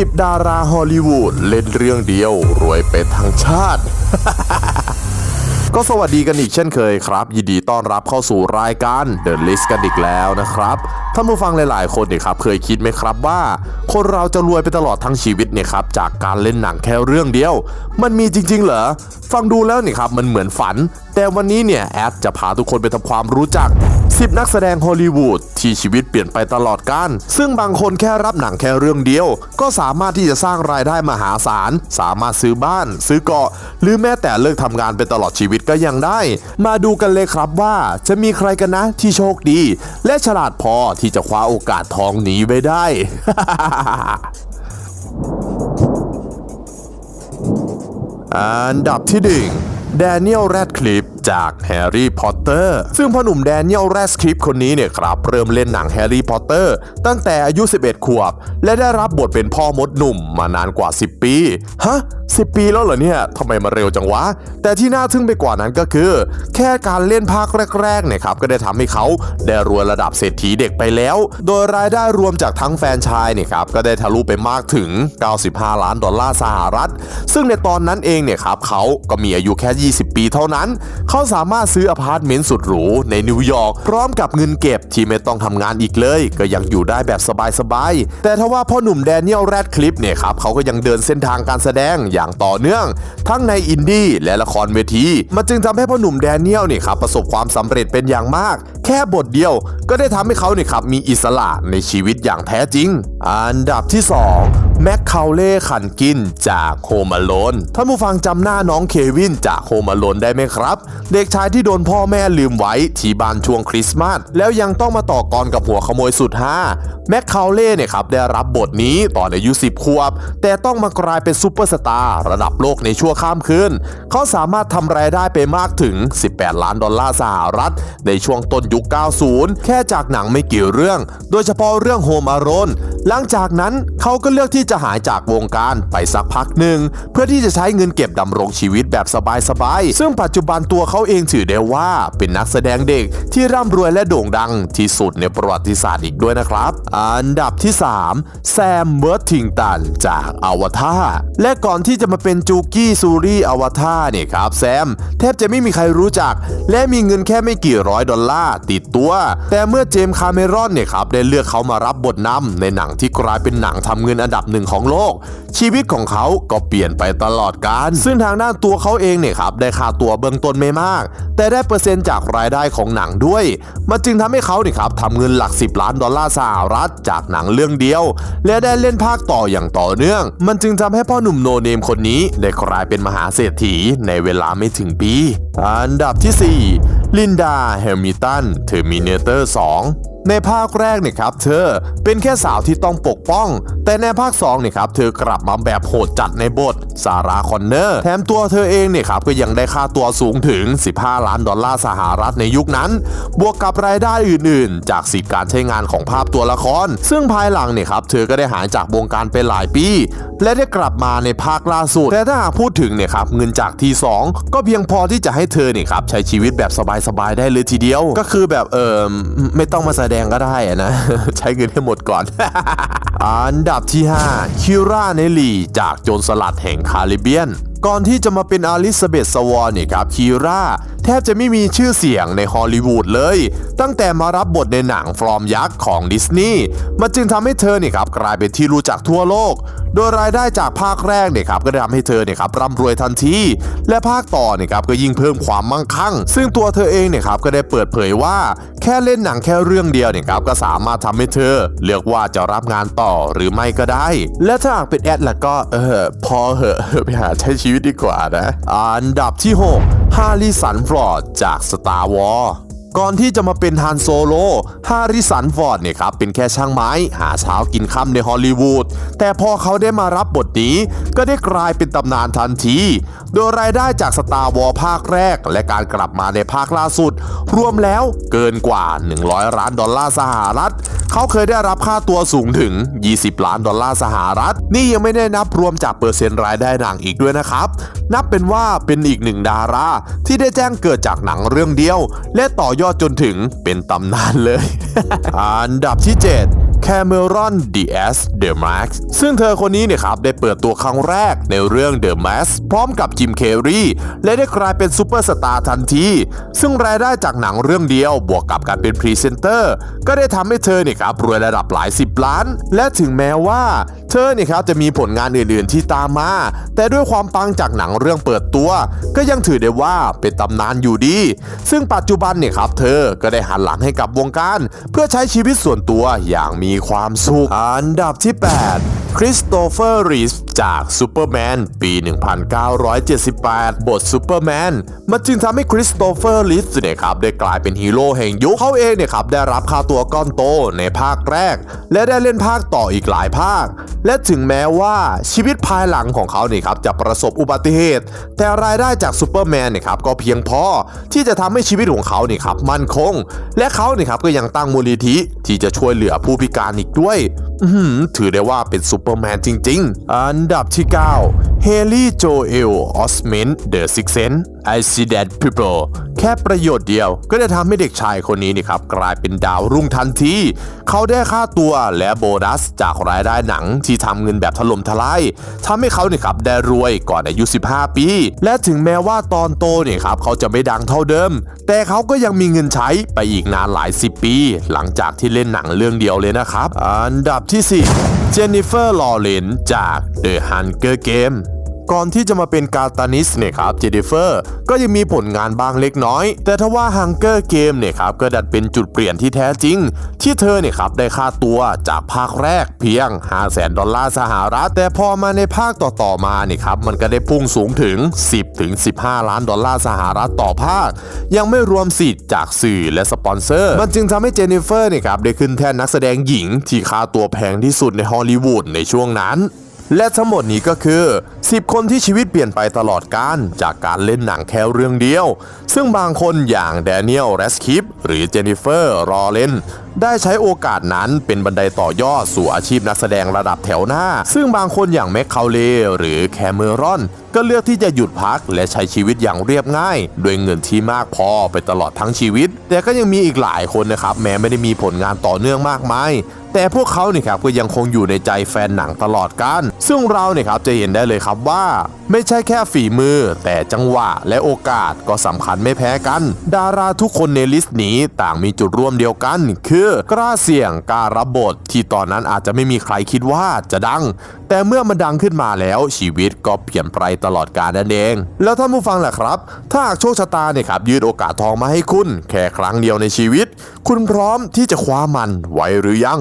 10 ดาราฮอลลีวูดเล่นเรื่องเดียว รวยไปทั้งชาติ ก็สวัสดีกันอีกเช่นเคยครับ ยินดีต้อนรับเข้าสู่รายการ The List กันอีกแล้วนะครับท่านผู้ฟังหลาย ๆ คนเนี่ยครับเคยคิดไหมครับว่า คนเราจะรวยไปตลอดทั้งชีวิตเนี่ยครับจากการเล่นหนังแค่เรื่องเดียว มันมีจริง ๆ เหรอ ฟังดูแล้วเนี่ยครับมันเหมือนฝันแต่วันนี้เนี่ยแอดจะพาทุกคนไปทำความรู้จัก 10 นักแสดงฮอลลีวูดที่ชีวิตเปลี่ยนไปตลอดกาลซึ่งบางคนแค่รับหนังแค่เรื่องเดียว ก็สามารถที่จะสร้างรายได้มหาศาล สามารถซื้อบ้าน ซื้อเกาะ หรือแม้แต่เลิกทำงานไปตลอดชีวิตก็ยังได้ มาดูกันเลยครับว่าจะมีใครกันนะที่โชคดี และฉลาดพอที่จะคว้าโอกาสทองนี้ไว้ได้ อันดับที่หนึ่งแดเนียลแรดคลิป จากแฮร์รี่พอตเตอร์ซึ่งพ่อหนุ่มแดเนียลแรดคลิปคนนี้เนี่ยครับเริ่มเล่นหนังแฮร์รี่พอตเตอร์ตั้งแต่อายุ 11 ขวบ และได้รับบทเป็นพ่อมดหนุ่มมานานกว่า 10 ปี ฮะ 10 ปีแล้วเหรอเนี่ยทำไมมาเร็วจังวะ แต่ที่น่าทึ่งไปกว่านั้นก็คือ แค่การเล่นภาคแรกๆเนี่ยครับก็ได้ทำให้เขาได้รวยระดับเศรษฐีเด็กไปแล้ว โดยรายได้รวมจากทั้งแฟนชายเนี่ยครับก็ได้ทะลุไปมากถึง 95 ล้านดอลลาร์สหรัฐ ซึ่งในตอนนั้นเองเนี่ยครับเขาก็มีอายุแค่ 20 ปีเท่านั้นเขาสามารถซื้ออพาร์ตเมนต์สุดหรูในนิวยอร์กพร้อมกับเงินเก็บที่ไม่ต้องทำงานอีกเลย ก็ยังอยู่ได้แบบสบายๆ แต่ทว่าพ่อหนุ่มแดเนียลแรดคลิปเนี่ยครับเขาก็ยังเดินเส้นทางการแสดงอย่างต่อเนื่อง ทั้งในอินดี้และละครเวที มันจึงทำให้พ่อหนุ่มแดเนียลเนี่ยครับประสบความสำเร็จเป็นอย่างมาก แค่บทเดียวก็ได้ทำให้เขาเนี่ยครับมีอิสระในชีวิตอย่างแท้จริง อันดับที่ 2แม็กคาเล่ขันกินจากโฮมาโลนท่านผู้ฟังจำหน้าน้องเควินจากโฮมาโลนได้ไหมครับ เด็กชายที่โดนพ่อแม่ลืมไว้ที่บ้านช่วงคริสต์มาสแล้วยังต้องมาต่อกรกับหัวขโมยสุดฮาแม็กคาเล่เนี่ยครับได้รับบทนี้ตอนอายุ 10 ขวบ แต่ต้องมากลายเป็นซูเปอร์สตาร์ระดับโลกในชั่วข้ามคืนเขาสามารถทำรายได้ไปมากถึง 18 ล้านดอลลาร์สหรัฐ ในช่วงต้นยุค 90 แค่จากหนังไม่กี่เรื่อง โดยเฉพาะเรื่องโฮมอารอนหลังจากนั้นเขาก็เลือกที่ที่จะหายจากวงการไปสักพักหนึ่ง เพื่อที่จะใช้เงินเก็บดำรงชีวิตแบบสบายๆ ซึ่งปัจจุบันตัวเขาเองถือได้ว่าเป็นนักแสดงเด็กที่ร่ำรวยและโด่งดังที่สุดในประวัติศาสตร์อีกด้วยนะครับ อันดับที่ 3 แซมเบิร์ตทิงตันจากอวตารและก่อนที่จะมาเป็นจูกี้ซูรี่อวตารเนี่ยครับแซมแทบจะไม่มีใครรู้จัก และมีเงินแค่ไม่กี่ร้อยดอลลาร์ติดตัว แต่เมื่อเจมส์คาเมรอนเนี่ยครับได้เลือกเขามารับบทนำในหนังที่กลายเป็นหนังทำเงินอันดับหนึ่งของโลก ชีวิตของเขาก็เปลี่ยนไปตลอดกาลซึ่งทางด้านตัวเขาเองเนี่ยครับได้ค่าตัวเบื้องต้นไม่มาก แต่ได้เปอร์เซ็นต์จากรายได้ของหนังด้วย มันจึงทำให้เขาเนี่ยครับทำเงินหลัก 10 ล้านดอลลาร์สหรัฐจากหนังเรื่องเดียว และได้เล่นภาคต่ออย่างต่อเนื่อง มันจึงทำให้พ่อหนุ่มโนเนมคนนี้ได้กลายเป็นมหาเศรษฐีในเวลาไม่ถึงปี อันดับที่ 4 ลินดาแฮมิลตันเทอร์มินเตอร์ 2 ในภาคแรกเนี่ยครับเธอเป็นแค่สาวที่ต้องปกป้อง แต่ในภาค2เนี่ยครับเธอกลับมาแบบโหดจัดในบทซาร่าคอนเนอร์แถมตัวเธอเองเนี่ยครับก็ยังได้ค่าตัวสูงถึง 15 ล้านดอลลาร์สหรัฐในยุคนั้น บวกกับรายได้อื่นๆ จากสิทธิการใช้งานของภาพตัวละคร ซึ่งภายหลังเนี่ยครับเธอก็ได้หายจากวงการไปหลายปี และได้กลับมาในภาคล่าสุด แต่ถ้าหากพูดถึงเนี่ยครับเงินจากทีสองก็เพียงพอที่จะให้เธอเนี่ยครับใช้ชีวิตแบบสบายๆได้เลยทีเดียว ก็คือแบบเออไม่ต้องมาแสดดงก็ได้อะนะ ใช้เงินให้หมดก่อน อันดับที่ 5 คิร่าเนลี จากโจรสลัดแห่งคาริเบียน ก่อนที่จะมาเป็นอลิซาเบธสวอนเนี่ยครับคิร่า แทบจะไม่มีชื่อเสียงในฮอลลีวูดเลย ตั้งแต่มารับบทในหนังฟลอมยักษ์ของดิสนีย์มันจึงทำให้เธอเนี่ยครับกลายเป็นที่รู้จักทั่วโลก โดยรายได้จากภาคแรกเนี่ยครับก็ได้ทำให้เธอเนี่ยครับร่ำรวยทันที และภาคต่อเนี่ยครับก็ยิ่งเพิ่มความมั่งคั่ง ซึ่งตัวเธอเองเนี่ยครับก็ได้เปิดเผยว่า แค่เล่นหนังแค่เรื่องเดียวเนี่ยครับก็สามารถทำให้เธอ เลือกว่าจะรับงานต่อหรือไม่ก็ได้ และถ้าหากเป็นแอดล่ะก็เออพอเหอะไปหาใช้ชีวิตดีกว่านะอันดับที่ 6 ฮาริสันฟรอร์ดจาก Star Wars ก่อนที่จะมาเป็นฮานโซโลฮาริสันฟอร์ดเนี่ยครับเป็นแค่ช่างไม้ หาเช้ากินค่ำในฮอลลีวูด แต่พอเขาได้มารับบทนี้ ก็ได้กลายเป็นตำนานทันที โดยรายได้จากสตาร์วอลภาคแรก และการกลับมาในภาคล่าสุด รวมแล้วเกินกว่า 100 ล้านดอลลาร์สหรัฐ เขาเคยได้รับค่าตัวสูงถึง 20 ล้านดอลลาร์สหรัฐ นี่ยังไม่ได้นับรวมจากเปอร์เซ็นต์รายได้หนังอีกด้วยนะครับ นับเป็นว่าเป็นอีกหนึ่งดาราที่ได้แจ้งเกิดจากหนังเรื่องเดียว และต่อยอดจนถึงเป็นตำนานเลย อันดับที่ 7 แคเมรอนดีเอสเดอะมาร์ซึ่งเธอคนนี้เนี่ยครับได้เปิดตัวครั้งแรกในเรื่อง The Mask พร้อมกับจิมเคอรีและได้กลายเป็นซูเปอร์สตาร์ทันที ซึ่งรายได้จากหนังเรื่องเดียวบวกกับการเป็นพรีเซนเตอร์ ก็ได้ทำให้เธอเนี่ยครับรวยระดับหลายสิบล้าน และถึงแม้ว่าเธอเนี่ยครับจะมีผลงานอื่นๆที่ตามมา แต่ด้วยความปังจากหนังเรื่องเปิดตัว ก็ยังถือได้ว่าเป็นตำนานอยู่ดี ซึ่งปัจจุบันเนี่ยครับเธอก็ได้หันหลังให้กับวงการ เพื่อใช้ชีวิตส่วนตัวอย่างมีความสุข อันดับที่ 8 คริสโตเฟอร์รีสจากซูเปอร์แมนปี 1978 บทซูเปอร์แมนมันจึงทำให้คริสโตเฟอร์ลิสเนี่ยครับได้กลายเป็นฮีโร่แห่งยุคเขาเองเนี่ยครับได้รับค่าตัวก้อนโตในภาคแรก และได้เล่นภาคต่ออีกหลายภาค และถึงแม้ว่าชีวิตภายหลังของเขาเนี่ยครับจะประสบอุบัติเหตุ แต่รายได้จากซูเปอร์แมนเนี่ยครับก็เพียงพอที่จะทำให้ชีวิตของเขาเนี่ยครับมั่นคง และเขาเนี่ยครับก็ยังตั้งมูลนิธิที่จะช่วยเหลือผู้พิการอีกด้วย ถือได้ว่าเป็นซูเปอร์แมนจริง ๆ อันดับที่ 9 เฮลี่โจเอลออสเมนเดอะซิกเซน I see that people แค่ประโยชน์เดียวก็ได้ทำให้เด็กชายคนนี้นี่ครับกลายเป็นดาวรุ่งทันที เขาได้ค่าตัวและโบนัสจากรายได้หนังที่ทำเงินแบบถล่มทลายทำให้เขาเนี่ยครับได้รวยก่อนอายุ 15 ปี และถึงแม้ว่าตอนโตเนี่ยครับเขาจะไม่ดังเท่าเดิม แต่เขาก็ยังมีเงินใช้ไปอีกนานหลายสิบปี หลังจากที่เล่นหนังเรื่องเดียวเลยนะครับ อันดับที่ 4 เจนนิเฟอร์ลอเรนจาก The Hunger Game ก่อนที่จะมาเป็นกาตานิสเนี่ยครับเจนนิเฟอร์ก็ยังมีผลงานบางเล็กน้อย แต่ถ้าว่า Hunger Game เนี่ยครับก็ดันเป็นจุดเปลี่ยนที่แท้จริง ที่เธอเนี่ยครับได้ค่าตัวจากภาคแรกเพียง 5 0 0แสนดอลลาร์สหรัฐ แต่พอมาในภาคต่อๆมาเนี่ยครับมันก็ได้พุ่งสูงถึง 10ถึง15 ล้านดอลลาร์สหรัฐต่อภาค ยังไม่รวมสิทธิ์จากสื่อและสปอนเซอร์ มันจึงทำให้เจนนิเฟอร์เนี่ยครับได้ขึ้นแท่นนักแสดงหญิงที่ค่าตัวแพงที่สุดในฮอลลีวูดในช่วงนั้น และทั้งหมดนี้ก็คือ 10 คนที่ชีวิตเปลี่ยนไปตลอดการจากการเล่นหนังแค่เรื่องเดียว ซึ่งบางคนอย่างแดเนียลแรสคิปหรือเจนนิเฟอร์ รอเลนได้ใช้โอกาสนั้นเป็นบันไดต่อยอดสู่อาชีพนักแสดงระดับแถวหน้า ซึ่งบางคนอย่างแมคคาเลหรือแคมเมรอน ก็เลือกที่จะหยุดพักและใช้ชีวิตอย่างเรียบง่าย ด้วยเงินที่มากพอไปตลอดทั้งชีวิต แต่ก็ยังมีอีกหลายคนนะครับแม้ไม่ได้มีผลงานต่อเนื่องมากมาย แต่พวกเขาเนี่ยครับก็ยังคงอยู่ในใจแฟนหนังตลอดกาลซึ่งเราเนี่ยครับจะเห็นได้เลยครับว่า ไม่ใช่แค่ฝีมือ แต่จังหวะและโอกาสก็สำคัญไม่แพ้กัน ดาราทุกคนในลิสต์นี้ต่างมีจุดร่วมเดียวกัน คือกล้าเสี่ยงกล้ารับบท ที่ตอนนั้นอาจจะไม่มีใครคิดว่าจะดัง แต่เมื่อมันดังขึ้นมาแล้วชีวิตก็เปลี่ยนไปตลอดกาลนั่นเอง แล้วท่านผู้ฟังล่ะครับ ถ้าหากโชคชะตาเนี่ยครับยืดโอกาสทองมาให้คุณ แค่ครั้งเดียวในชีวิต คุณพร้อมที่จะคว้ามันไว้หรือยัง